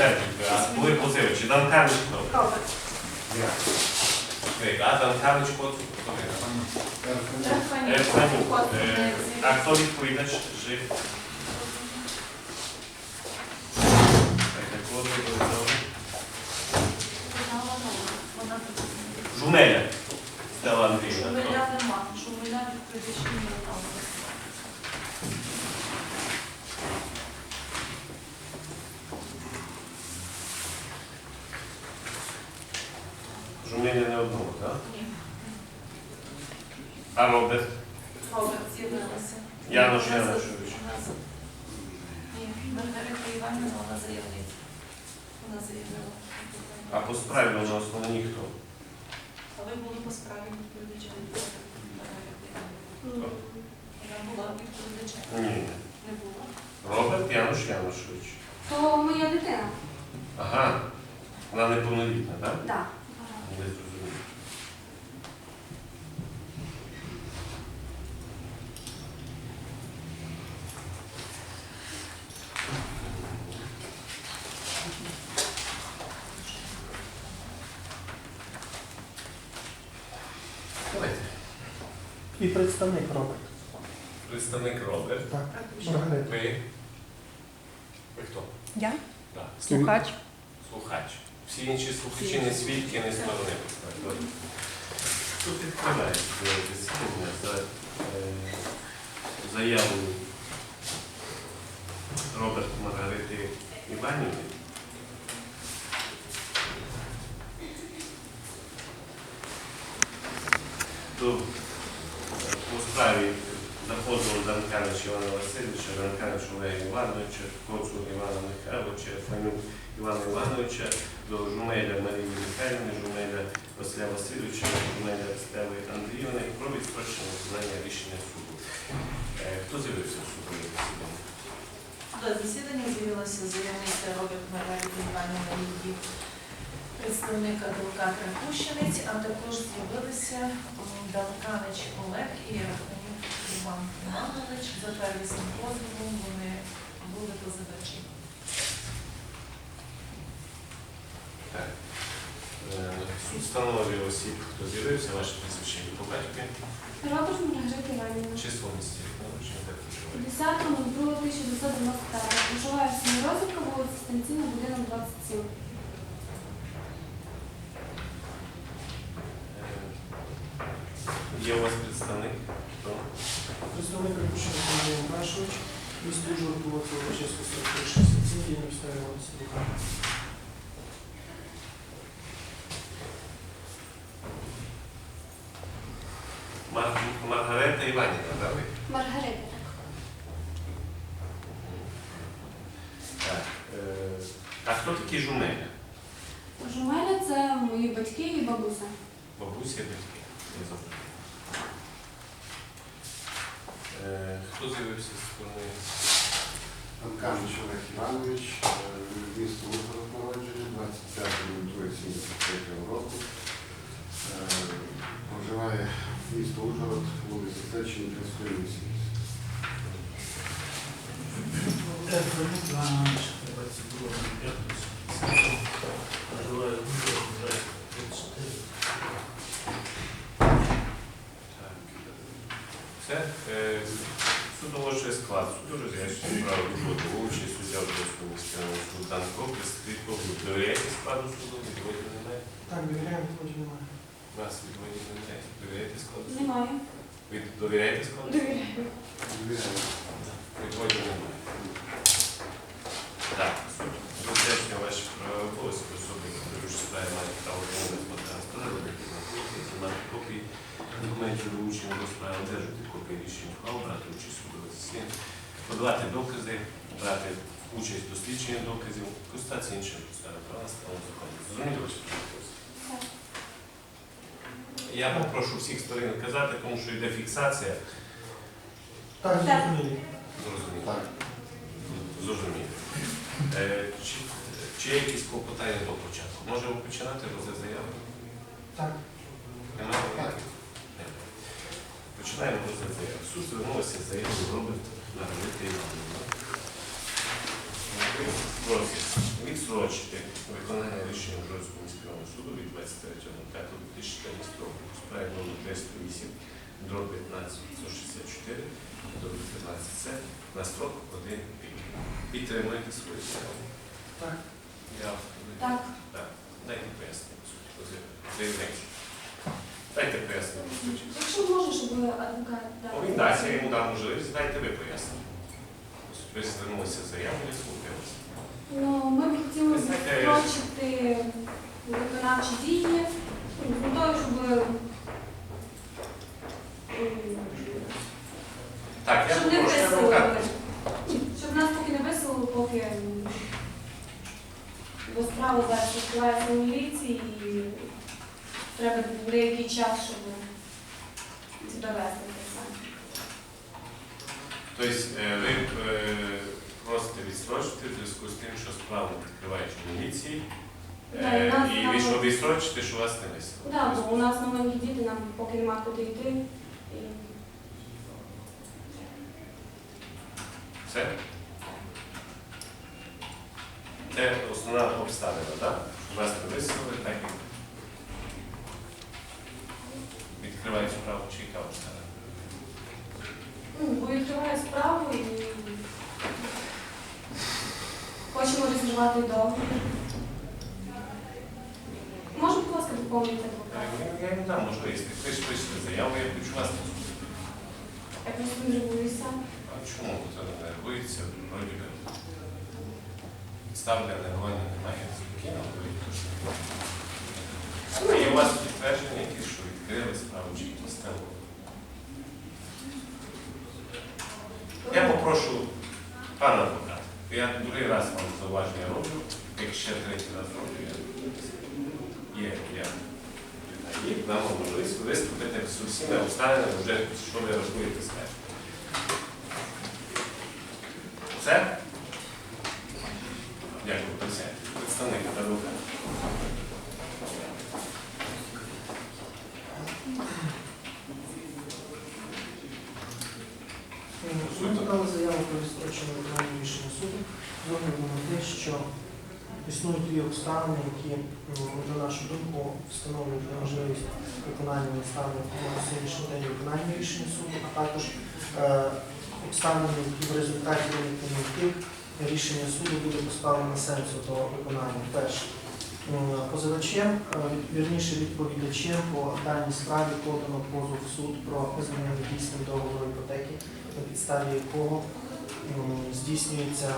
Секундку, а були позивачі. Данкевич хто? Робert. Ей, А Данкевич хто? Рахманюк. Ефанюк. Кот. Е, А хто відповідач жив? Так, кого ви говорили? Вона тут. Жумеля. Стела Андріївна. Шумиля нема. Шумиля відповідачі не там. Жумеля не одного, так? Ні. А Роберт? Роберт з'явилася. Янош Вона Яношевич. Ні, Маргарита Іванівна, вона заявниця. Вона заявила. А по справі у нас воно ніхто. А ви були по справі відповідачем? Маргарита Вона була відповідачем? Ні. Не була. Роберт Януш Янушевич. То моя дитина. Ага. Вона неповнолітна, так? Так. Не зрозумів. Давайте. І представник робить. Представник Роберт. Так. Ви? Ви хто? Я? Так. Слухач. Всі інші слухачі не свідки, не сторони. Тут відкривається засідання за е, заявою Роберта Маргарити Іванівни. До, е, по справі заходило Данкевич Івана Васильовича, Данкевич Олега Івановича, Коцу Івана Михайловича, Фанюк Івана Івановича, до Жумеля Марії Михайлівни, Жумеля Василя Васильовича, Жумеля Стели Андріївни про відстрочення виконання рішення суду. Е, Хто з'явився в судові засідання? До засідання з'явилася заявниця Роберт Маргарита Іванівна її представник адвокат Ракущинець, а також з'явилися Далканич Олег і Іван Іванович. За первісним позовом вони були позивачі. Так. Е, Суд встановлює осіб, хто з'явився, ваше прізвище і по батькові. Робert Маргарита Іванівна. Число місця народження, де проживає. 10.02.1995. Проживаю в селі Розвідка, вулиця Станційна, будинок 27. Е, Є у вас представник? Хто? Представник Ракушин Андрій Андрашович, місто Ужгород, вулиця Лобачевська, 4367, є на підставі вулиці Лука. Мар- Маргарета Іванівна, так? ви? Маргарита, так. Так. Е, А хто такі жумеля? Жумеля це мої батьки і бабуся. Бабуся, батьки. Я забув. Е, Хто з'явився з сторони? Анканич Олег Іванович, місто Ужгород народження, 25 лютого 73 року. Е, Проживає місто Ужгород, вулиця Сечені, 380. Так. Все. Е, Суд оголошує склад. Суду роз'яснює право відводу участь суддя Одеського міського суду Данко, представник довіряєте складу суду, відводів немає. Так, довіряємо, потім немає. Вас відводів немає. Довіряєте складу суду? Немає. Ви довіряєте складу суду? Довіряю. Довіряю. Відводів немає. Так, суд роз'яснює ваші права і обов'язки особи, які в справі мають право на транспорту, мати копії документів долучення до справи, одержати копії рішень ухвал, брати участь судових засіданнях, подавати докази, брати участь в дослідженні доказів, користатися іншими підставами права станом закону. Права? Так. Я попрошу всіх сторін казати, тому що йде фіксація. Так, Так. Зрозуміло. Так. Зрозуміло. Е, Чи, чи є якісь клопотання до початку? Можемо починати розгляд заяви? Так. Немає? Немає. Починаємо Суд звернулася з заявою Роберт Маргарита Іванівна. просить відсрочити виконання рішення Ужгородського міського суду від 23.05.2014 року у справі номер 308 до 1564 до 15 це на строк один рік. Підтримуєте свою справу. Так. Я Так. так. Дайте пояснення заявленню. Дайте пояснення. Якщо може, щоб адвокат дав. Він дасть, я йому дам можливість, дайте ви пояснення. Ви звернулися з заявою, я слухаю вас. Ну, ми б хотіли Ви виконавчі дії з метою, щоб Так, я щоб не попрошу. Щоб нас поки не виселили, поки бо справа зараз відкривається у міліції треба деякий час, щоб довести це саме. Тобто е, ви е, просите відстрочити в зв'язку з тим, що справу відкривають в міліції, Да, і е, нас і ви що відстрочите, що вас не виселили. Так, бо у нас маленькі діти, нам поки нема куди йти. І... Все? Це основна обставина, так? Що Вас не виселили, так і відкривають справу чи яка обставина? Ну, бо відкриває справу і хочемо розірвати договір. Можна, будь ласка, доповнити адвоката? Я їм дам можливість. Ви ж пишете заяву, я хочу вас. Я просто не регулююся. А чому це не реагується? Вроді би. Підстав для реагування немає. Спокійно говорить. А є у вас підтвердження, які що відкрили справу чи якісь там? Я попрошу пана адвоката. Я другий раз вам зауваження роблю, як ще третій раз роблю, я є, я є, дамо можливість виступити з усіма обставинами, вже що ви рахуєте скажете. Все? Дякую, присядьте. Представник адвоката. Ми подали заяву про відстрочення виконання рішення суду. З на те, що існують дві обставини, які, на нашу думку, встановлюють неможливість виконання настави на день виконання рішення суду, а також е, обставини, які в результаті яких рішення суду буде поставлено сенсу до виконання. Перше, позивачем, е, вірніше відповідачем по даній справі подано позов в суд про визнання недійсним договору іпотеки на підставі якого здійснюється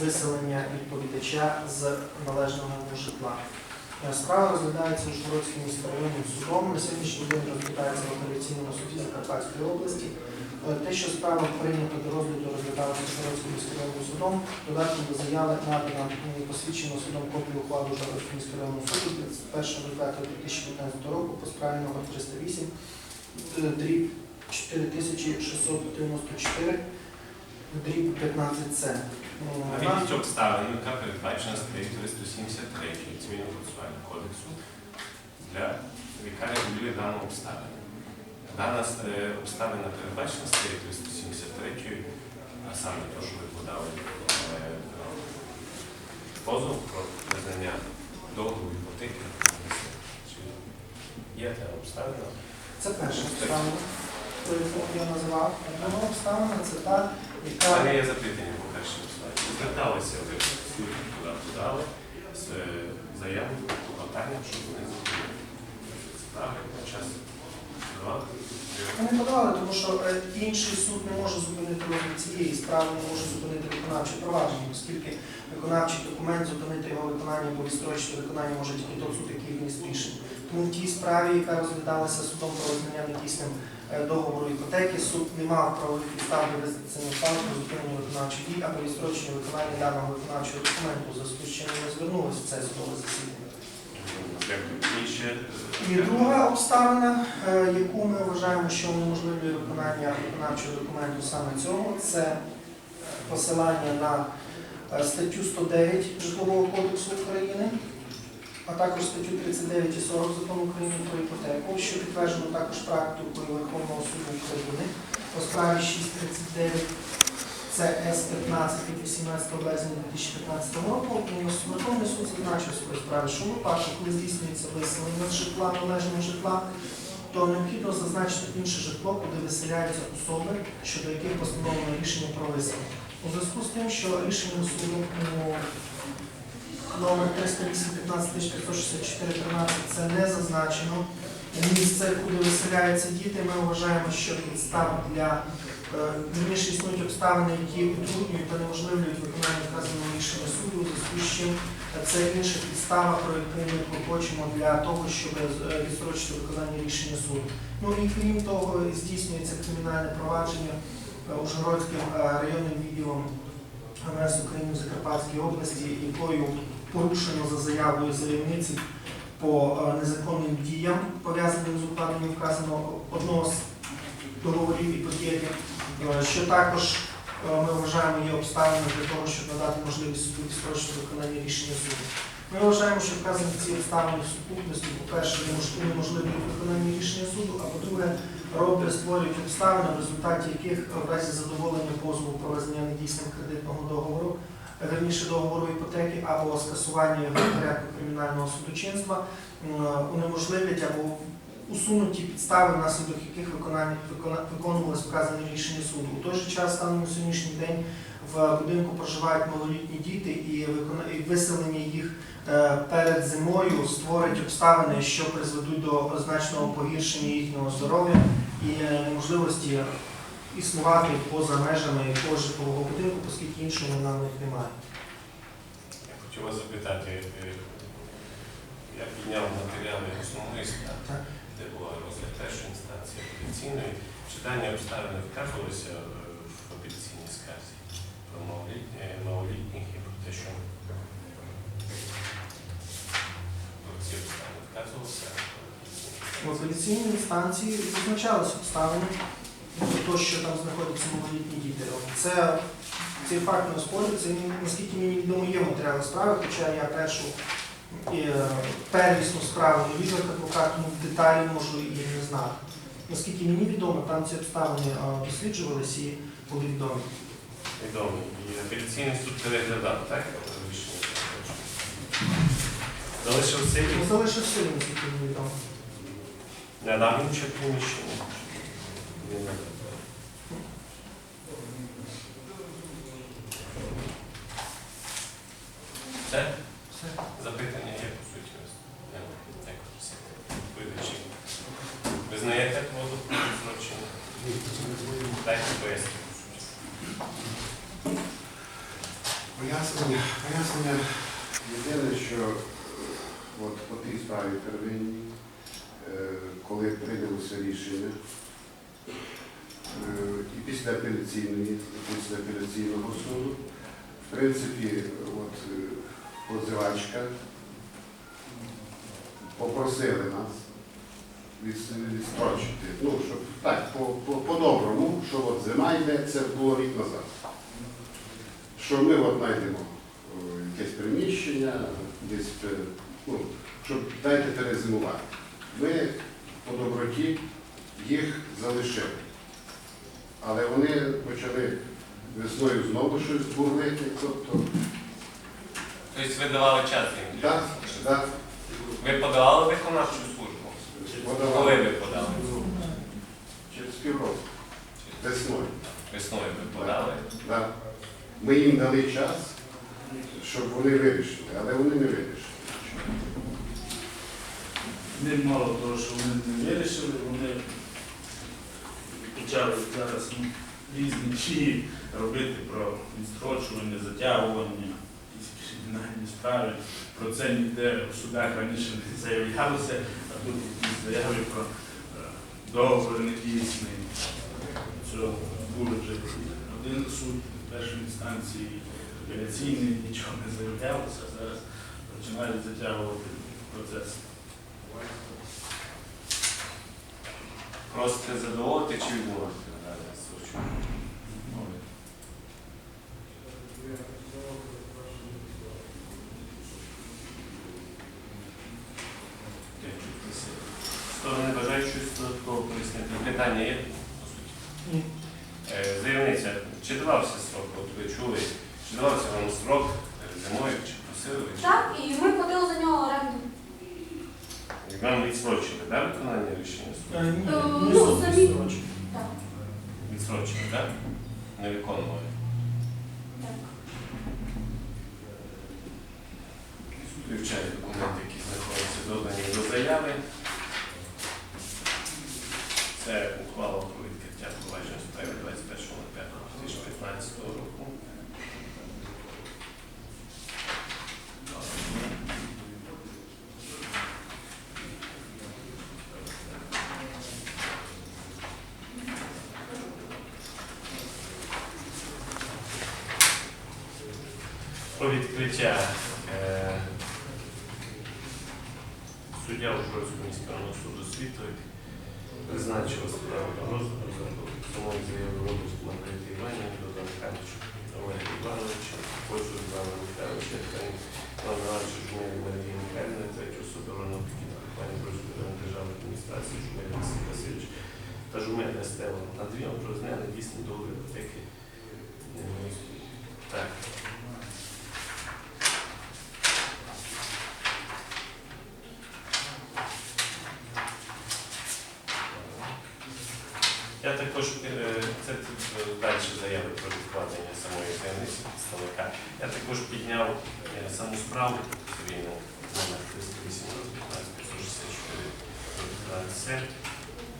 виселення відповідача з належного йому житла. Е, Справа розглядається Ужгородським міськрайонним судом. На сьогоднішній день розглядається в апеляційному суді Закарпатської області. Е, Те, що справа прийнята до розгляду, розглядалася Ужгородським міськрайонним судом, додатком до заяви надана м, посвідчено судом копію ухвали Ужгородського міськрайонного суду від 1.05.2015 року по справі номер 308 е, дріб 4694 дріб 15С. Навіть обставину, яка передбачена статтею 373 Цивільного процесуального кодексу, для яка регулює дану обставину. Дана е, обставина передбачена статтею 373, а саме те, що ви подали е, позов про визнання договору іпотеки. Є та обставина? Це перша обставина, яку я назвав. Друга обставина це та, яка мене є запитання по першій обставині. Ви Зверталися ви в суд, туди подали з е, заявою клопотанням, щоб вони зупинили. Справи на час два. Ми подавали, тому що е, інший суд не може зупинити розгляд цієї справи, не може зупинити виконавче провадження, оскільки виконавчий документ зупинити його виконання або відстрочити виконання може тільки той суд, який вніс рішення. Тому в тій справі, яка розглядалася судом про визнання недійсним е, договору іпотеки, суд не мав правових підстав для визначення факту про зупинення виконавчих дій або відстрочення виконання даного виконавчого документу, у зв'язку не звернулося в це судове засідання. І е, друга обставина, е, яку ми вважаємо, що унеможливлює виконання виконавчого документу саме цього, це посилання на е, статтю 109 Житлового кодексу України, а також статтю 39 і 40 Закону України про іпотеку, що підтверджено також практикою Верховного суду України по справі 639 Це С-15 від 18 березня 2015 року. Верховний суд зазначив у своїй що в випадку, коли здійснюється виселення з житла, належного житла, то необхідно зазначити інше житло, куди виселяються особи, щодо яких постановлено рішення про виселення. У зв'язку з тим, що рішенням суду номер 308-15-564-13 це не зазначено. Місце, куди виселяються діти, ми вважаємо, що підстав для вірніше існують обставини, які утруднюють та неможливлюють виконання вказаного рішення суду, зв'язку з чим це інша підстава, про яку ми клопочемо для того, щоб е, відстрочити виконання рішення суду. Ну і крім того, здійснюється кримінальне провадження е, Ужгородським е, районним відділом МС України в Закарпатській області, якою порушено за заявою заявниці по е, незаконним діям, пов'язаним з укладенням вказаного одного з договорів іпотеки, е, що також е, ми вважаємо є обставиною для того, щоб надати можливість суду відстрочити виконання рішення суду. Ми вважаємо, що вказані ці обставини в сукупності, по-перше, немож- унеможливлюють виконання рішення суду, а по-друге, роблять створюють обставини, в результаті яких в разі задоволення позову про визнання недійсним кредитного договору, е, верніше договору іпотеки або скасування його порядку кримінального судочинства, унеможливлять або усунуті підстави, внаслідок яких виконувалось вказане рішення суду. У той же час станом на сьогоднішній день в будинку проживають малолітні діти, і виселення їх е, перед зимою створить обставини, що призведуть до значного погіршення їхнього здоров'я і е, неможливості існувати поза межами того житлового будинку, оскільки іншого на них немає. Я хочу вас запитати, е, я підняв матеріали основної. Де була розгляд першої інстанції апеляційної. Чи дані обставини вказувалися е, в апеляційній скарзі про е, малолітніх і про те, що ці обставини вказувалися? В апеляційній інстанції зазначалися обставини те, що там знаходяться малолітні діти. Це цей факт не. Це, наскільки мені відомо, є матеріали справи, хоча я першу первісну справу не відео як адвокат, тому деталі можу і не знати. Наскільки мені відомо, там ці обставини е, досліджувалися і були відомі. Відомі. І апеляційний суд переглядав, так? Залишив силі? Залишив силу, наскільки мені відомо. Не дав інше приміщення. Він не дав. Це Все. запитання є по суті. у вас? Нема. Дякую. Все. Видачі. Ви знаєте воду про відстрочення? Дайте пояснення. Пояснення, пояснення єдине, що е, от по тій справі первинній, е, коли прийнялося е, і після апеляційної, після апеляційного суду, в принципі, от е, позивачка попросили нас від- відстрочити, ну, щоб так, по- по- по-доброму, що от зима йде, це було рік назад. Що ми от знайдемо е, якесь приміщення, десь, ну, щоб дайте перезимувати. Ми по доброті їх залишили. Але вони почали весною знову щось бурлити. Тобто, Тобто ви давали час їм? так, так, Ви подавали виконавчу службу? Коли подавали ви подали? через півроку, весною. Весною ви подали? Да. Ми їм дали час, щоб вони вирішили, але вони не вирішили. Не мало того, що вони не вирішили, вони почали зараз різні дії робити про відстрочування, затягування, якісь кримінальні справи. Про це ніде в судах раніше не заявлялося, а тут заяви про е, договір недійсний. Були вже один суд першої інстанції, апеляційний, нічого не заявлялося, зараз починають затягувати процес. Просите задоволити чи відмовити надалі суд? Сторони бажають щось додатково пояснити. Ну, питання є? Ні. Е, заявниця, чи давався срок? От ви чули, чи давався вам срок е, зимою, чи просили? Так, і ми вам відсрочили, да, виконання рішення суду? Е, Ні, Е, не ну, суд самі- відстрочив. Так, Відсрочили, так? Не виконували. так. Суд вивчає документи, які знаходяться додані до заяви. Це ухвала про відкриття провадження у справі 21.05.2015 року. Про відкриття е, суддя Ужгородського міського суду світовик призначила справу на розгляд за самої заяви області Маргарити Іванівни до Данканича Олега Івановича, Польщу Івана Михайловича, Івана Івановича Жмелі Марії Михайлівни, третю особи Івано-Пекіна, Пані Польської державної адміністрації Жмелі Василь Васильович та Жумеля Стела Андрієм про зняли дійсні договір іпотеки. Так. Я також е, це е, далі заяви про відкладення самої таємниці представника. Я також підняв е, саму справу цивільну номер 308 15 564 12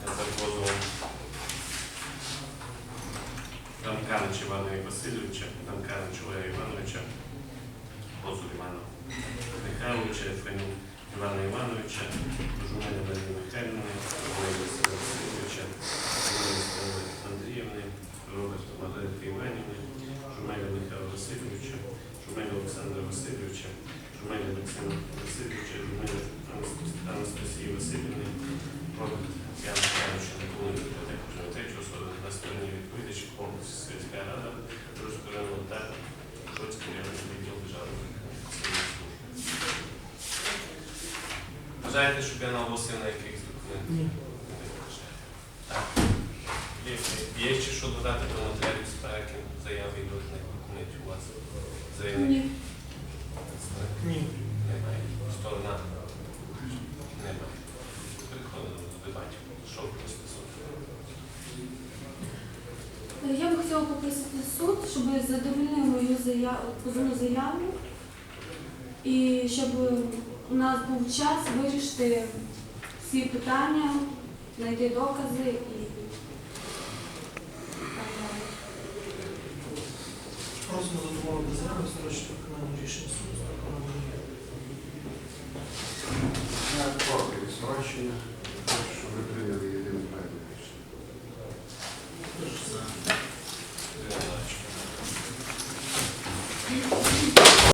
за позовом Данканича Івана Васильовича, Данканича Олега Івановича, позов Івана Михайловича, Ефремів Івана Івановича, Жумеля Марії Михайлівни, Олега Васильовича, Жумеля Андріївни, Роберта Маргарити Іванівни, Жумеля Михайла Васильовича, Жумеля Олександра Васильовича, Жумеля Максима Васильовича, Жумеля Анастасії Васильівни, Роберт Яна Михайловича Николаєва, також на третю особу на стороні відповідачі комплексу сільська рада, розкорена та Шоцький районний відділ державної служби. Бажаєте, щоб я наголосив на якихось документах? Ні. Так. Є, ще що додати до матеріалів справи, заяви і доданих документів у вас? Заявник? Ні. Ні. Немає. Сторона? Немає. Переходимо до дебатів. Що ви просите суд? Я би хотіла попросити суд, щоб задовольнив мою заяву, позовну заяву, і щоб у нас був час вирішити всі питання, знайти докази і так далі. Просимо задоволити заяву, строчити виконання рішення суду. Я проти відстрочення, щоб ви прийняли